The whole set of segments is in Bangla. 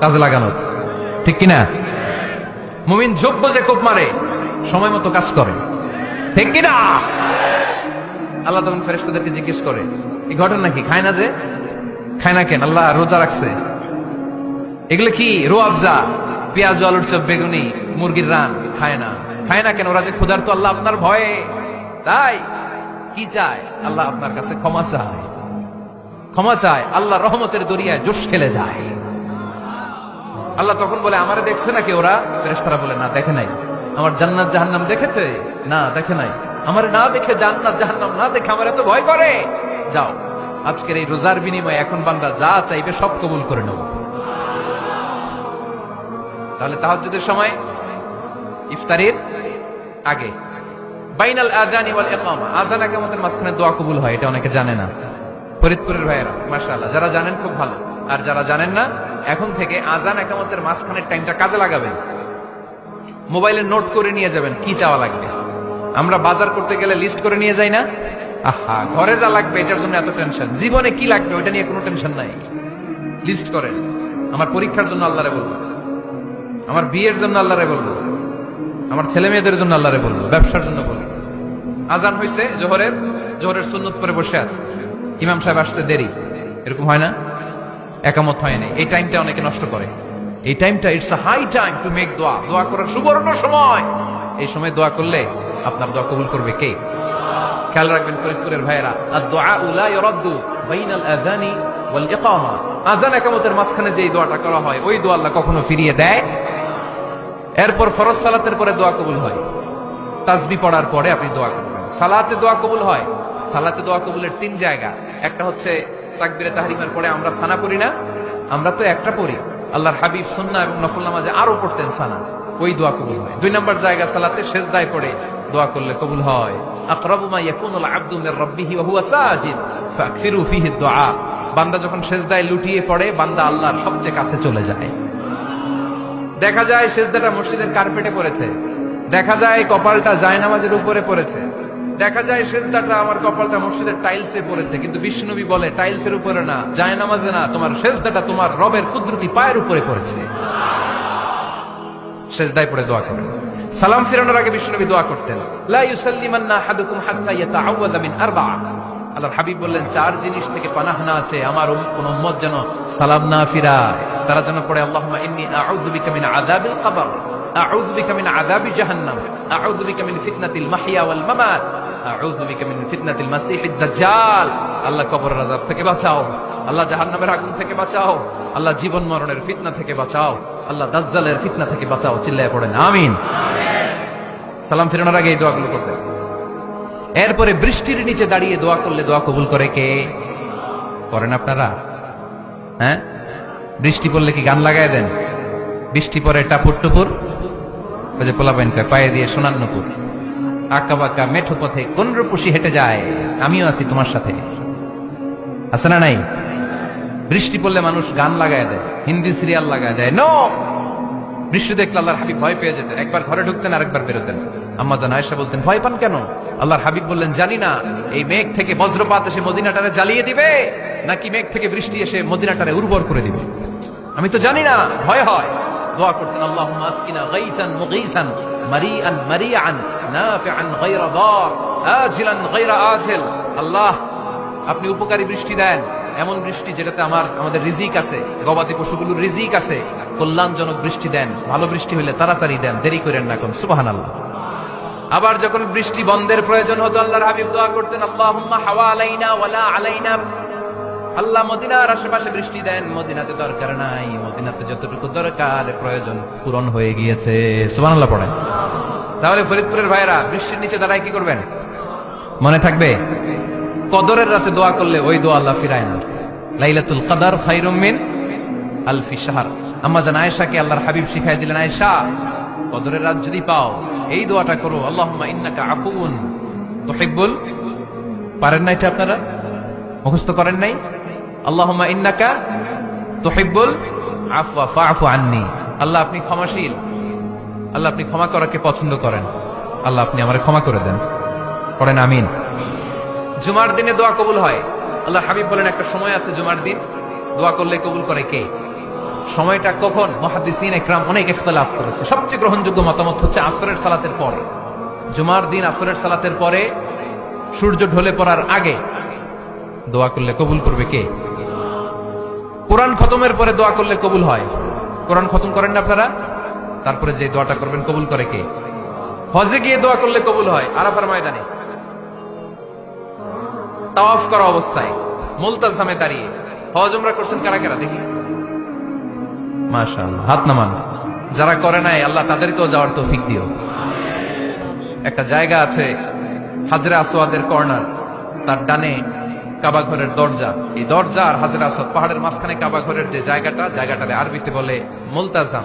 কাজে লাগানোর। ঠিক কিনা? মুমিন যোগ্য যে কোপ মারে, সময় মতো কাজ করে। ঠিক কিনা? আল্লাহ তখন ফেরেস্তাদেরকে জিজ্ঞেস করে, এই ঘটনা কি? খায় না যে? খায় না কেন? আল্লাহ রোজা রাখছে। এগুলো কি? রো আফজা, পেঁয়াজ আলুর চপ বেগুনি, মুরগির রান, খায় না। খায় না কেন? ওরা যে ক্ষুধার্ত, আল্লাহ আপনার ভয়ে। তাই? কি চায়? আল্লাহ আপনার কাছে ক্ষমা চায়। ক্ষমা চায়। আল্লাহ রহমতের দরিয়ায় জোশ খেলে যায়। আল্লাহ তখন বলে, আমারে দেখছে নাকি ওরা? ফেরেশতারা বলে, না, দেখে নাই। আমার জান্নাত জাহান্নাম দেখেছে? না, দেখে নাই। আমার না দেখে জান্নাত জাহান্নাম না দেখে আমার এত ভয় করে। যাও, আজকের এই রোজার বিনিময়ে এখন বান্দা যা চাইবে সব কবুল করে নেব। তাহলে তাহাজ্জুদের সময় ইফতারের আগে। বাইনাল আযানি ওয়াল ইকামা। আযান একামতের মাঝখানে দোয়া কবুল হয়, এটা অনেকে জানে না। ফরিদপুরের ভাইয়েরা, মাশাআল্লাহ, যারা জানেন খুব ভালো। আর যারা জানেন না এখন থেকে আজান একামতের মাঝখানের টাইমটা কাজে লাগাবেন। মোবাইলে নোট করে নিয়ে যাবেন কি চাওয়া লাগবে। আমরা বাজার করতে গেলে লিস্ট করে নিয়ে যাই না? আহা, ঘরে যা লাগবে এটার জন্য এত টেনশন জীবনে কি লাগবে ওটা নিয়ে কোনো টেনশন নাই। লিস্ট করেন। আমার পরীক্ষার জন্য আল্লাহরে বলব। আমার বিয়ের জন্য আল্লাহরে বলব। আমার ছেলে মেয়েদের জন্য আল্লাহরে বলব। ব্যবসার জন্য বলব। আজান হয়েছে জোহরের। জোহরের সুন্নত পরে বসে আছে। ইমাম সাহেব আসতে দেরি। এরকম হয় না? একামত হয় নাই। এই টাইমটা অনেকে নষ্ট করে। এই টাইমটা it's a high time to make দোয়া দোয়া করার সুবর্ণ সময়। এই সময় দোয়া করলে আপনার দোয়া কবুল করবে কে? খেয়াল রাখবেন ফরিদপুরের ভাইয়েরা আর দোয়া উলা ইরাদ্দু বাইনাল আযানি ওয়াল ইকামা। আযান একামতের মাঝখানে যেই দোয়াটা করা হয়, ওই দোয়া আল্লাহ কখনো ফিরিয়ে দেয়। এরপর ফরজ সালাতের পরে দোয়া কবুল হয়। তাসবি পড়ার পরে আপনি দোয়া করবেন। সালাতে দোয়া কবুল হয়। সালাতে দোয়া কবুলের তিন জায়গা। একটা হচ্ছে তাকবিরে তাহরিমের পরে আমরা সানা করি না? আমরা তো একটা পড়ি। আল্লাহর হাবিব সুন্না এবং নফল নামাজে আরও পড়তেন সানা। ওই দোয়া কবুল হয়। দুই নম্বর জায়গা সালাতে সেজদায় পড়ে, দোয়া করলে কবুল হয়। দেখা যায় সেজদাটা মসজিদের কার্পেটে কপালটা জায়নামাজের উপরে পড়েছে। দেখা যায় সেজদাটা আমার কপালটা মসজিদের টাইলসে পড়েছে, কিন্তু বিষ্ণুবী বলে টাইলসের উপরে না, জায়নামাজে না, তোমার সেজদাটা তোমার রবের কুদরতি পায়ের উপরে পড়েছে। সেজদায় পড়ে দোয়া সালাম ফিরানোর আগে দোয়া করতেন, লা হাত্তা মিন আল্লাহর হাবিব বললেন, চার জিনিস থেকে পানাহ না আছে, আমার কোন উম্মত যেন সালাম না ফিরায়। তারা যেন পড়ে, আল্লাহুম্মা ইন্নী আউযু বিকা মিন আযাবিল কবর, আউযু বিকা মিন আযাবি জাহান্নাম আউযু আল্লাহ কবরের থেকে বাঁচাও। আল্লাহ জাহান্নামের আগুন থেকে বাঁচাও। আল্লাহ জীবন মরণের ফিতনা থেকে বাঁচাও। আল্লাহ দাজ্জালের ফিতনা থেকে বাঁচাও। চিল্লায় পড়েন। আমিন। সালাম ফিরানোর আগে এই দোয়াগুলো করতেন এরপরে বৃষ্টির নিচে দাঁড়িয়ে দোয়া করলে দোয়া কবুল করে কে? করেন আপনারা? হ্যাঁ? বৃষ্টি পড়লে কি গান লাগায় দেন? বৃষ্টি পরে টাপুর টুপুর? ওই যে পোলা কয় পায়ে দিয়ে সোনার নুপুর। আঁকা বাঁকা মেঠো পথে কোন রূপসী হেঁটে যায়? আমিও আছি তোমার সাথে। আছে না নাই? বৃষ্টি পড়লে মানুষ গান লাগায় দেয়, হিন্দি সিরিয়াল লাগায় দেয়। নো বৃষ্টি দেখলে আল্লাহর হাবিব ভয় পেয়ে যেতেন। একবার ঘরে ঢুকতেন, আরেকবার বেরোতেন। আম্মা জান আয়েশা বলতেন, ভয় পান কেন? আল্লাহর হাবিব বললেন, জানি না। এই মেঘ থেকে বজ্রপাত এসে মদিনাটারে জ্বালিয়ে দিবে, নাকি মেঘ থেকে বৃষ্টি এসে মদিনাটারে উর্বর করে দিবে? আমি তো জানি না। ভয় হয়। দোয়া করতেন, আল্লাহুম্মা আসকিনা গাইসান মুগীসান। মারিআন মারিআন, নাফিআন গায়রা দার, আজিলান গায়রা আজিল। আল্লাহ, আপনি উপকারী বৃষ্টি দেন। এমন বৃষ্টি যেটাতে আমার, আমাদের রিজিক আছে। গবাদি পশুগুলোর রিজিক আছে। কল্যাণজনক বৃষ্টি দেন। ভালো বৃষ্টি হইলে তাড়াতাড়ি দেন। দেরি করেন না কোন সুবাহান আল্লাহ আবার যখন বৃষ্টি বন্ধের প্রয়োজন হতো, আল্লাহর হাবিব দোয়া করতেন, আল্লাহুম্মা হাওয়া আলাইনা ওয়ালা আলাইনা। আল্লাহ মদিনার আশেপাশে বৃষ্টি দেন। মদিনাতে দরকার নাই। মদিনাতে যতটুকু দরকার, প্রয়োজন পূরণ হয়ে গিয়েছে। সুবহানাল্লাহ পড়েন। তাহলে ফরিদপুরের ভাইরা বৃষ্টির নিচে দাঁড়ায় কি করবেন? মনে থাকবে? কদরের রাতে দোয়া করলে ওই দোয়া আল্লাহ ফিরায় না। লাইলাতুল কদর খায়রুম মিন আলফি শাহর। আম্মা জান আয়েশাকে আল্লাহর হাবিব শিখাই দিলেন, আয়েশা, কদরের রাত যদি পাও, এই দোয়াটা করো। আল্লাহুম্মা ইন্নাকা আফুন তুহিব্বুল। পারেন না এটা আপনারা? মুখস্থ করেন নাই? আল্লাহুম্মা ইন্নাকা তুহিব্বুল। আফওয়া, ফাআফু আন্নি। আল্লাহ আপনি ক্ষমাশীল। আল্লাহ, আপনি ক্ষমা করাকে পছন্দ করেন। আল্লাহ, আপনি আমারে ক্ষমা করে দেন। পড়েন, আমিন। জুমার দিনে দোয়া কবুল হয়। আল্লাহ হাবিব বলেন, একটা সময় আছে জুমার দিন। দোয়া করলে কবুল করে কে? সময়টা কখন? মহাদিসিন একরাম অনেক ইখতলাফ করেছে। সবচেয়ে গ্রহণযোগ্য মতামত হচ্ছে আসরের সালাতের পরে। জুমার দিন আসরের সালাতের পরে সূর্য ঢলে পড়ার আগে দোয়া করলে কবুল করবে কে? কোরআন খতমের পরে দোয়া করলে কবুল হয়। কোরআন খতম করেন না আপনারা? তারপরে যে দোয়াটা করবেন, কবুল করে কে? হজে গিয়ে দোয়া করলে কবুল হয়, আরাফার ময়দানে। তাওয়াফ করা অবস্থায়, মুলতাজামে দাঁড়িয়ে। হজ উমরা করছেন কারা কারা? দেখি। মাশাআল্লাহ, হাত নামান। যারা করে নাই, আল্লাহ তাদেরকেও যাওয়ার তৌফিক দিও। একটা জায়গা আছে, হাজরে আসোয়াদের কর্নার। তার ডানে কাবা ঘরের দরজা। এই দরজা আর হাজরে আসোয়াদ পাহাড়ের মাঝখানে কাবা ঘরের যে জায়গাটা, জায়গাটারে আরবিতে বলে মুলতাজাম।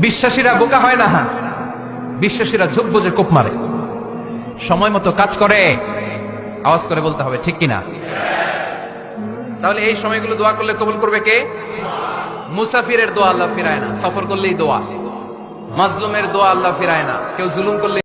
বিশ্বাসীরা বোকা হয় না। বিশ্বাসীরা ঝোপ বোঝে কোপ মারে। সময় মতো কাজ করে। আওয়াজ করে বলতে হবে, ঠিক কিনা? তাহলে এই সময়গুলো দোয়া করলে কবুল করবে কে? মুসাফিরের দোয়া আল্লাহ ফিরায় না। সফর করলেই দোয়া। মাজলুমের দোয়া আল্লাহ ফিরায় না। কেউ জুলুম করলে